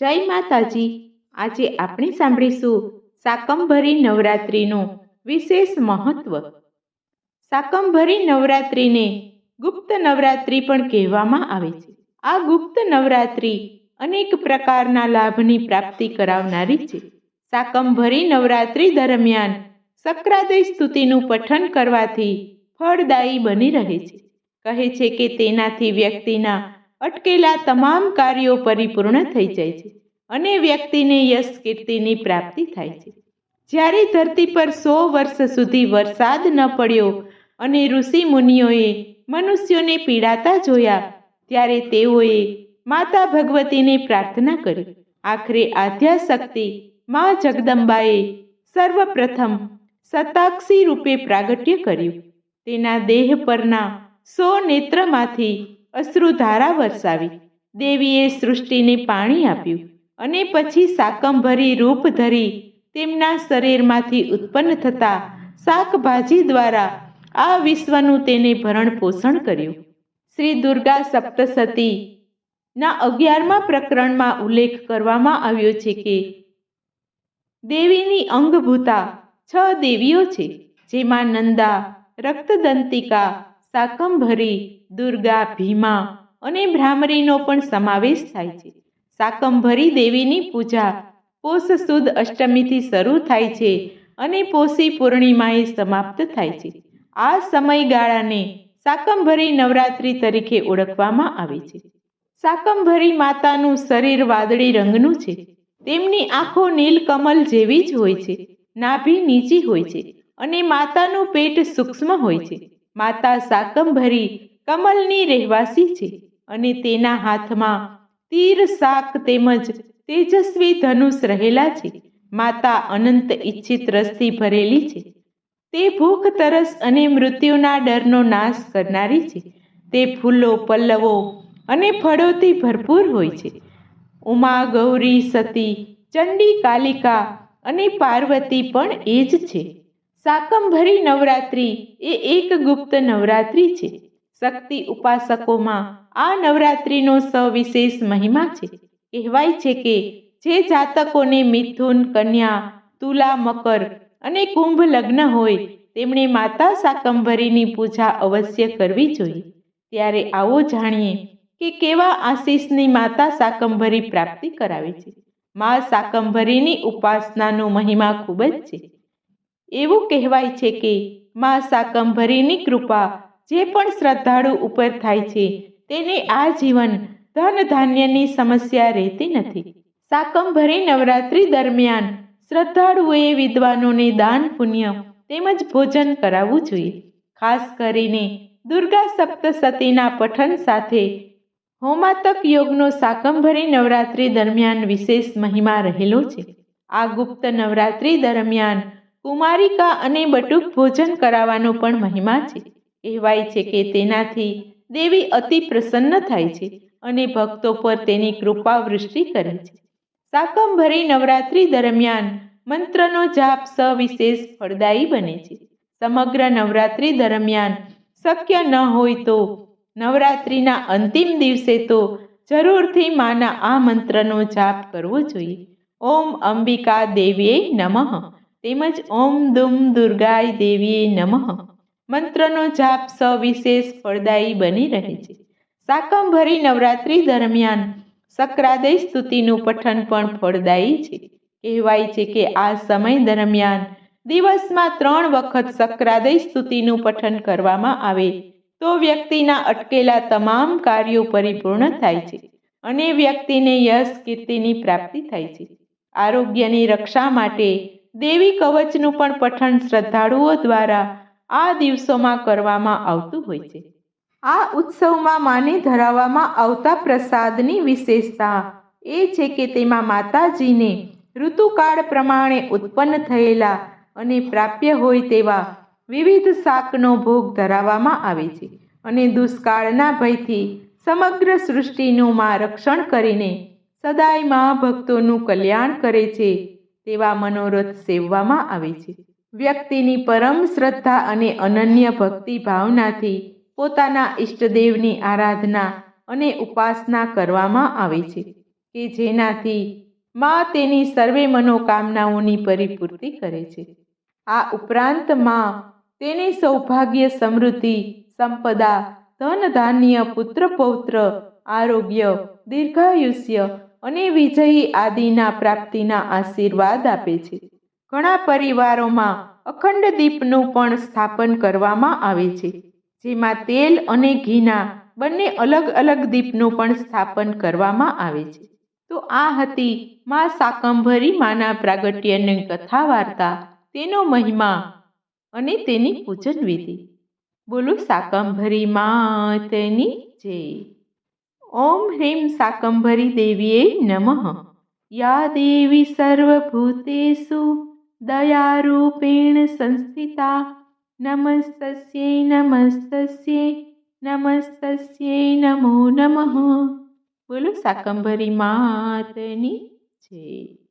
જય માતાજી. આજે આપણે સાંભળીશું શાકંભરી નવરાત્રિનું વિશેષ મહત્વ. શાકંભરી નવરાત્રિને ગુપ્ત નવરાત્રિ પણ કહેવામાં આવે છે. આ ગુપ્ત નવરાત્રિ અનેક પ્રકારના લાભની પ્રાપ્તિ કરાવનારી છે. શાકંભરી નવરાત્રિ દરમિયાન સક્રાદય સ્તુતિનું પઠન કરવાથી ફળદાયી બની રહે છે. કહે છે કે તેનાથી વ્યક્તિના અટકેલા તમામ કાર્યો પરિપૂર્ણ થઈ જાય છે અને વ્યક્તિને યશ કીર્તિની પ્રાપ્તિ થાય છે. જ્યારે ધરતી પર સો વર્ષ સુધી વરસાદ ન પડ્યો અને ઋષિ મુનિઓએ મનુષ્યોને પીડાતા જોયા, ત્યારે તેઓએ માતા ભગવતીને પ્રાર્થના કરી. આખરે આધ્યાશક્તિ મા જગદંબાએ સર્વપ્રથમ સતાક્ષી રૂપે પ્રાગટ્ય કર્યું. તેના દેહ પરના સો નેત્રમાંથી અશ્રુધારા વરસાવી. દેવીએ સૃષ્ટિને પાણી આપ્યું અને પછી શાકંભરી રૂપ ધરી તેમના શરીરમાંથી ઉત્પન્ન થતા શાકભાજી દ્વારા આ વિશ્વનું તેને ભરણ પોષણ કર્યું. શ્રી દુર્ગા સપ્તસતી ના અગિયારમા પ્રકરણમાં ઉલ્લેખ કરવામાં આવ્યો છે કે દેવીની અંગભૂતા છ દેવીઓ છે, જેમાં નંદા, રક્તદંતિકા શાકંભરી દુર્ગા, ભીમા અને ભ્રામરીનો પણ સમાવેશ થાય છે. શાકંભરી દેવીની પૂજા પોષ સુદ અષ્ટમીથી શરૂ થાય છે અને પોષી પૂર્ણિમાએ સમાપ્ત થાય છે. આ સમયગાળાને શાકંભરી નવરાત્રિ તરીકે ઓળખવામાં આવે છે. શાકંભરી માતાનું શરીર વાદળી રંગનું છે. તેમની આંખો નીલકમલ જેવી જ હોય છે. નાભી નીચી હોય છે અને માતાનું પેટ સૂક્ષ્મ હોય છે. માતા શાકંભરી કમલની રહેવાસી છે અને તેના હાથમાં તીર, શાક તેમજ તેજસ્વી ધનુષ રહેલા છે. માતા અનંત ઈચ્છિત રસથી ભરેલી છે. તે ભૂખ, તરસ અને મૃત્યુના ડરનો નાશ કરનારી છે. તે ફૂલો, પલ્લવો અને ફળોથી ભરપૂર હોય છે. ઉમા, ગૌરી, સતી, ચંડી, કાલિકા અને પાર્વતી પણ એ જ છે. શાકંભરી નવરાત્રિ એ એક ગુપ્ત નવરાત્રિ છે. શક્તિ ઉપાસકોમાં આ નવરાત્રિનો સવિશેષ મહિમા છે. કહેવાય છે કે જે જાતકોને મિથુન, કન્યા, તુલા, મકર અને કુંભ લગ્ન હોય તેમણે માતા શાકંભરીની પૂજા અવશ્ય કરવી જોઈએ. ત્યારે આવો જાણીએ કે કેવા આશીષની માતા શાકંભરી પ્રાપ્તિ કરાવે છે. મા શાકંભરીની ઉપાસનાનો મહિમા ખૂબ જ છે. એવું કહેવાય છે કે મા શાકંભરીની કૃપા જે પણ શ્રદ્ધાળુ ઉપર થાય છે, તેને આ જીવન ધન ધાન્યની સમસ્યા રહેતી નથી. શાકંભરી નવરાત્રી દરમિયાન શ્રદ્ધાળુઓએ વિદ્વાનોને દાન, પુણ્ય તેમજ ભોજન કરાવવું જોઈએ. ખાસ કરીને દુર્ગા સપ્તસતીના પઠન સાથે હોમાતક યોગનો શાકંભરી નવરાત્રી દરમિયાન વિશેષ મહિમા રહેલો છે. આ ગુપ્ત નવરાત્રિ દરમિયાન કુમારિકા અને બટુક ભોજન કરાવવાનો પણ મહિમા છે. કહેવાય છે કે તેનાથી દેવી અતિ પ્રસન્ન થાય છે અને ભક્તો પર તેની કૃપા વૃષ્ટિ કરે છે. શાકંભરી નવરાત્રિ દરમિયાન મંત્રનો જાપ સવિશેષ ફળદાયી બને છે. સમગ્ર નવરાત્રિ દરમિયાન શક્ય ન હોય તો નવરાત્રિના અંતિમ દિવસે તો જરૂરથી માના આ મંત્રનો જાપ કરવો જોઈએ. ઓમ અંબિકા દેવીએ નમઃ. તેમજ ઓમ દુમ દુર્ગાય દેવીએ નમઃ. મંત્રનો જાપ સવિશેષ ફળદાયી બની રહે છે. શાકંભરી નવરાત્રિ દરમિયાન સક્રાદય સ્તુતિનું પઠન પણ ફળદાયી છે. કહેવાય છે કે આ સમય દરમિયાન દિવસમાં ત્રણ વખત સક્રાદય સ્તુતિનું પઠન કરવામાં આવે તો વ્યક્તિના અટકેલા તમામ કાર્યો પરિપૂર્ણ થાય છે અને વ્યક્તિને યશ, કીર્તિની પ્રાપ્તિ થાય છે. આરોગ્યની રક્ષા માટે દેવી કવચનું પણ પઠન શ્રદ્ધાળુઓ દ્વારા આ દિવસોમાં કરવામાં આવતું હોય છે. આ ઉત્સવમાં માને ધરાવવામાં આવતા પ્રસાદની વિશેષતા એ છે કે તેમાં માતાજીને ઋતુકાળ પ્રમાણે ઉત્પન્ન થયેલા અને પ્રાપ્ય હોય તેવા વિવિધ શાકનો ભોગ ધરાવવામાં આવે છે અને દુષ્કાળના ભયથી સમગ્ર સૃષ્ટિનું માં રક્ષણ કરીને સદાય મા ભક્તોનું કલ્યાણ કરે છે. તેવા મનોરથ સેવવામાં આવે છે. વ્યક્તિની પરમ શ્રદ્ધા અને અનન્ય ભક્તિ ભાવનાથી પોતાના ઈષ્ટદેવની આરાધના અને ઉપાસના કરવામાં આવે છે કે જેનાથી માં તેની સર્વે મનોકામનાઓની પરિપૂર્તિ કરે છે. આ ઉપરાંતમાં તેની સૌભાગ્ય સમૃદ્ધિ, સંપદા ધન ધાન્ય પુત્ર પૌત્ર, આરોગ્ય, દીર્ઘાયુષ્ય અને વિજયી આદિના પ્રાપ્તિના આશીર્વાદ આપે છે. ઘણા પરિવારોમાં અખંડ દીપનું પણ સ્થાપન કરવામાં આવે છે, જેમાં તેલ અને ઘીના બંને અલગ અલગ દીપનું પણ સ્થાપન કરવામાં આવે છે. તો આ હતી મા શાકંભરી માના પ્રાગટ્યની કથા વાર્તા તેનો મહિમા અને તેની પૂજન વિધિ. બોલો શાકંભરી માતની જય. ઓમ હ્રીમ સાકંભરી દેવીએ નમઃ. યા દેવી સર્વભૂતેષુ દયારૂપેણ સંસ્થિતા. નમસ્તસ્યે નમસ્તસ્યે નમસ્તસ્યે નમો નમઃ. બોલો સાકંભરી માતની જય.